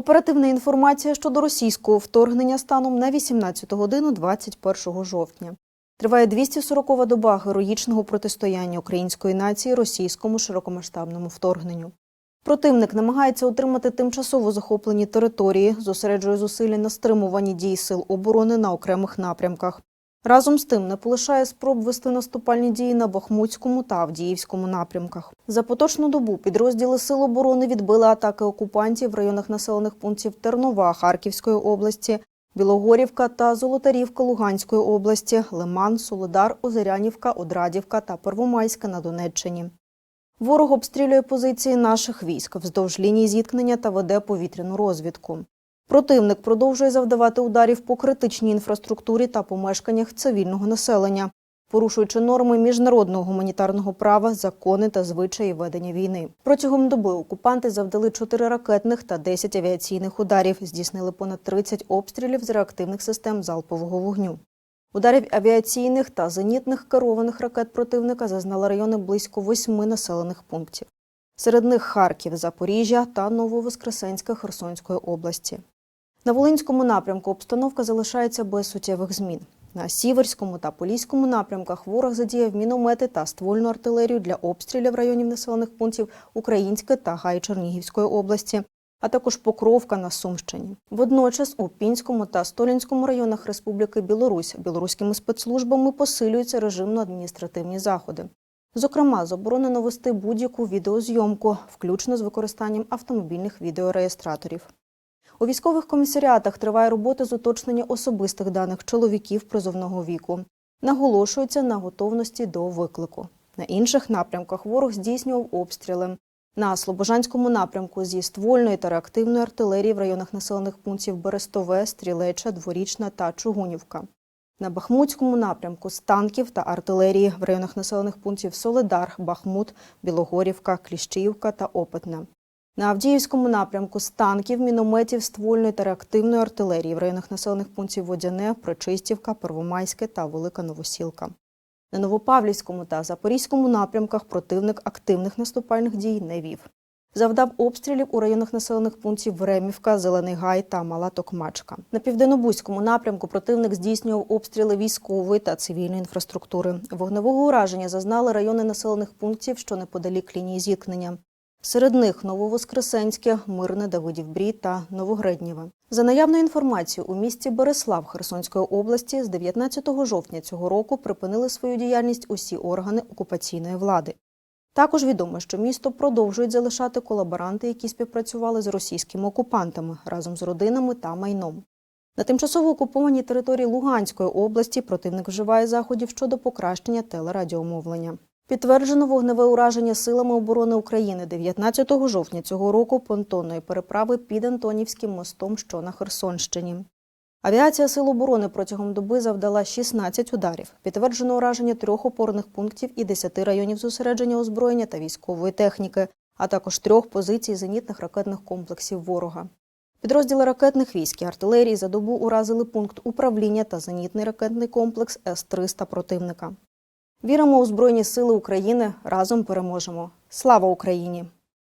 Оперативна інформація щодо російського вторгнення станом на 18 годину 21 жовтня. Триває 240-ва доба героїчного протистояння української нації російському широкомасштабному вторгненню. Противник намагається отримати тимчасово захоплені території, зосереджує зусилля на стримуванні дій сил оборони на окремих напрямках. Разом з тим не полишає спроб вести наступальні дії на Бахмутському та Авдіївському напрямках. За поточну добу підрозділи Сил оборони відбили атаки окупантів в районах населених пунктів Тернова Харківської області, Білогорівка та Золотарівка Луганської області, Лиман, Солодар, Озерянівка, Одрадівка та Первомайська на Донеччині. Ворог обстрілює позиції наших військ вздовж лінії зіткнення та веде повітряну розвідку. Противник продовжує завдавати ударів по критичній інфраструктурі та помешканнях цивільного населення, порушуючи норми міжнародного гуманітарного права, закони та звичаї ведення війни. Протягом доби окупанти завдали 4 ракетних та 10 авіаційних ударів, здійснили понад 30 обстрілів з реактивних систем залпового вогню. Ударів авіаційних та зенітних керованих ракет противника зазнали райони близько восьми населених пунктів. Серед них Харків, Запоріжжя та Нововоскресенська Херсонської області. На Волинському напрямку обстановка залишається без суттєвих змін. На Сіверському та Поліському напрямках ворог задіяв міномети та ствольну артилерію для обстрілів районів населених пунктів Української та Гай Чернігівської області, а також Покровка на Сумщині. Водночас у Пінському та Столінському районах Республіки Білорусь білоруськими спецслужбами посилюються режимно-адміністративні заходи. Зокрема, заборонено вести будь-яку відеозйомку, включно з використанням автомобільних відеореєстраторів. У військових комісаріатах триває робота з уточнення особистих даних чоловіків призовного віку. Наголошується на готовності до виклику. На інших напрямках ворог здійснював обстріли. На Слобожанському напрямку зі ствольної та реактивної артилерії в районах населених пунктів Берестове, Стрілеча, Дворічна та Чугунівка. На Бахмутському напрямку з танків та артилерії в районах населених пунктів Соледар, Бахмут, Білогорівка, Кліщіївка та Опитне. На Авдіївському напрямку з танків, мінометів, ствольної та реактивної артилерії в районах населених пунктів Водяне, Причистівка, Первомайське та Велика Новосілка. На Новопавлівському та Запорізькому напрямках противник активних наступальних дій не вів. Завдав обстрілів у районах населених пунктів Времівка, Зелений Гай та Мала Токмачка. На південнобузькому напрямку противник здійснював обстріли військової та цивільної інфраструктури. Вогневого ураження зазнали райони населених пунктів, що неподалік лінії зіткнення. Серед них Нововоскресенське, Мирне, Давидів Брі та Новогреднєве. За наявною інформацією, у місті Береслав Херсонської області з 19 жовтня цього року припинили свою діяльність усі органи окупаційної влади. Також відомо, що місто продовжують залишати колаборанти, які співпрацювали з російськими окупантами разом з родинами та майном. На тимчасово окупованій території Луганської області противник вживає заходів щодо покращення телерадіомовлення. Підтверджено вогневе ураження силами оборони України 19 жовтня цього року понтонної переправи під Антонівським мостом, що на Херсонщині. Авіація Сил оборони протягом доби завдала 16 ударів. Підтверджено ураження трьох опорних пунктів і 10 районів зосередження озброєння та військової техніки, а також трьох позицій зенітних ракетних комплексів ворога. Підрозділи ракетних військ і артилерії за добу уразили пункт управління та зенітний ракетний комплекс С-300 противника. Віримо у Збройні Сили України. Разом переможемо. Слава Україні!